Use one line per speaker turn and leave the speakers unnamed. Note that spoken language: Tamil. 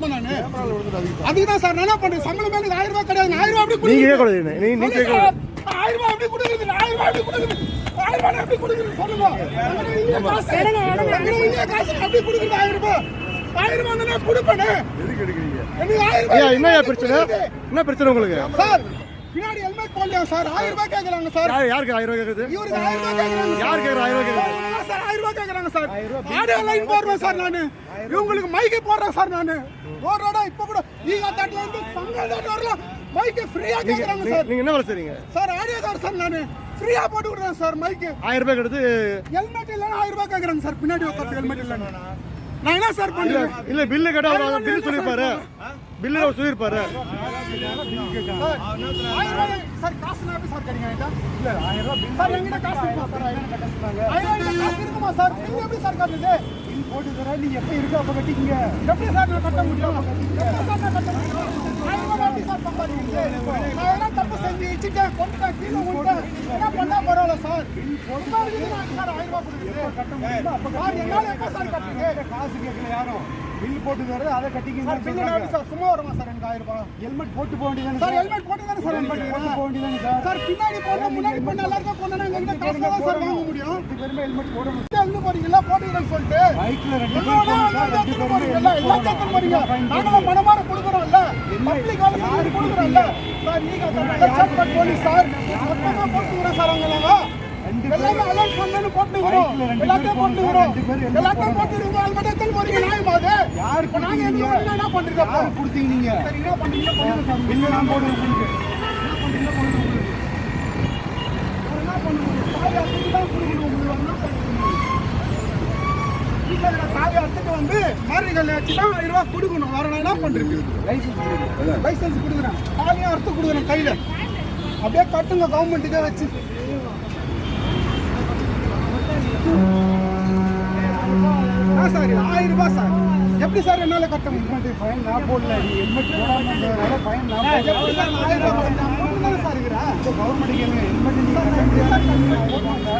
கொடுப்பேன் நானு. அதுதான் சார் நான் என்ன பண்றேன் சம்பளம் எனக்கு ஆயிரம் ரூபாய் கிடையாது. ஆயிரம் ரூபாய் எப்படி
நீங்க? கேட்கக்கூடாது நீ நீ கேட்கக்கூடாது.
ஆயிரம் ரூபாய் எப்படி கொடுக்குறது ஆயிரம் ரூபாய் எப்படி கொடுக்குறது ஆயிரம் ரூபாய் எப்படி கொடுக்குறது? சொல்லுங்க. காசு. எப்படி கொடுக்குறது? ஆயிரம் ரூபாய். ஆயிரம் ரூபாய் கொடுப்பேனே.
என்னய்யா பிரச்சனை? என்ன பிரச்சனை உங்களுக்கு?
சார் பின்னாடி ஹெல்மெட் போடலையா சார்? ஆயிரம் ரூபாய் கேட்கறாங்க சார்.
யார் யாருக்கு ஆயிரம் ரூபாய் கேக்குது?
இவருக்கு ஆயிரம் ரூபாய் கேட்கறாங்க
யார் கேக்குறா ஆயிரம் ரூபாய் கேக்குது?
சார், ஆயிரம் ரூபாய் கேட்கறாங்க சார். ஆடியோ லைன் போடுறேன் சார் நானு. இவங்களுக்கு மைக்கு போடுறேன் சார் நானு. ரோட் ரோடா இப்ப கூட. ஈகா தாட்ல இருந்து தாட் வரலாம். மைக்கு ஃப்ரீயா கேட்கறாங்க
நீங்க-
சார்.
நீங்க என்ன செய்றீங்க?
சார் ஆடியோ கார் சார் நானு? ஃப்ரீயா போட்டு விடுறேன் சார் மைக்கு
ஆயிரம் ரூபாய் கொடுத்து
ஹெல்மெட் இல்லைன்னா ஆயிரம் ரூபாய் கேட்கறாங்க சார் பின்னாடி உட்காந்து ஹெல்மெட் இல்லைன்னு. நான் என்ன சார்
இல்ல
பண்ணுறேன்
இல்ல பில்லு கேட்டா அவர் பில்லு சொல்லிருப்பாரு பில்லு அவர் சொல்லிருப்பாரு
சார் ஆயிரம் ரூபாய் சார் காசு நான் எப்படி சார் கிடைங்க என்கிட்ட? சார் என்கிட்ட காசு இருக்குமா சார்? ஆயிரம் ரூபாய் காசு இருக்குமா சார்? நீங்க எப்படி சார் காட்டுது
போட்டு தரேன் நீங்க எப்ப இருக்கோ அப்ப கட்டிக்கங்க.
எப்படி சார் நான் கட்ட முடியும்? எப்படி சார் நான் கட்ட முடியும்? ஆயிரம் ரூபாய் எப்படி சார் சம்பாதிக்கிறது நான் என்ன தப்பு செஞ்சு இடிச்சிட்டேன் கொண்டுட்டேன் கீழே விட்டேன் என்ன பண்ணா பரவாயில்ல சார்? சார் ஆயிரம் ரூபாய் கொடுக்குறேன். சார் என்னால எப்போ சார் கட்டுங்க
காசு கேட்கல யாரும். பில் போட்டு தரேன் அதை கட்டிக்கங்க
சார் சார்? சும்மா வருமா சார் எனக்கு ஆயிரம் ரூபாய்?
ஹெல்மெட் போட்டு போக வேண்டியதானே
சார் ஹெல்மெட் போட்டு தானே சார் ஹெல்மெட்
போட்டு போக வேண்டியதானே சார்?
சார்? பின்னாடி போனா முன்னாடி போனா எல்லாருக்கும் போனா எங்க காசு தான் சார் வாங்க முடியும்.
பேருமே ஹெல்மெட் போட முடியும்
இருந்து போறீங்களா போட்டுக்கிறேன்னு சொல்லிட்டு.
பைக்ல ரெண்டு பேர் சார்
போறீங்கல்ல, எல்லாம் சேர்த்து போறீங்க. நாங்களும் பணமார கொடுக்குறோம்ல. பப்ளிக் செஞ்சு கொடுக்குறோம்ல. சார், நீங்க பண்ணி போலீஸ் சார். மொத்தமா போட்டுக்கிறோம் சார் அவங்களெல்லாம். எல்லாமே போட்டுக்கிறோம். எல்லாத்தையும் போட்டுக்கிறோம். எல்லாத்தையும் போட்டுக்கிறோம். ஆள் மட்டும் எடுத்துட்டு போறீங்க, நியாயமா அது?
யாரு
இப்ப நாங்க எங்க
கொடுத்தீங்க?
ஊர்ல என்ன பண்றீங்க அப்போ?
யாரு கொடுத்தீங்க
சரி, என்ன பண்றீங்க? பண்ணுங்க.
பில்லு நான் போடுவேன் உங்களுக்கு
என்ன பண்றீங்க? பண்ணுங்க என்ன பண்ண முடியும்? சாவி அடிச்சுட்டு தான் கொடுக்கணும் உங்களுக்கு. என்ன பண்ண முடியும்? வீட்டுல இருக்கிற சாவி அடிச்சுட்டு வந்து வச்சு தான் ரூபாய் கொடுக்கணும் வேற என்ன பண்றது
லைசன்ஸ்
லைசன்ஸ் கொடுக்குறேன் சாவியும் அறுத்து கொடுக்குறேன் கையில அப்படியே கட்டுங்க கவர்மெண்ட்டுக்கே வச்சு சார் ஆயிரம் ரூபாய் சார். எப்படி சார் என்னால கட்ட முடியும்?
ஃபைன் நான் போடல. ஹெல்மெட் போடாம இருந்ததுனால ஃபைன் நான்
எப்படி சார் ஆயிரம் ரூபாய் சார். இருக்கிறேன்?
கவர்மெண்ட் ஹெல்மெட் முடியாது?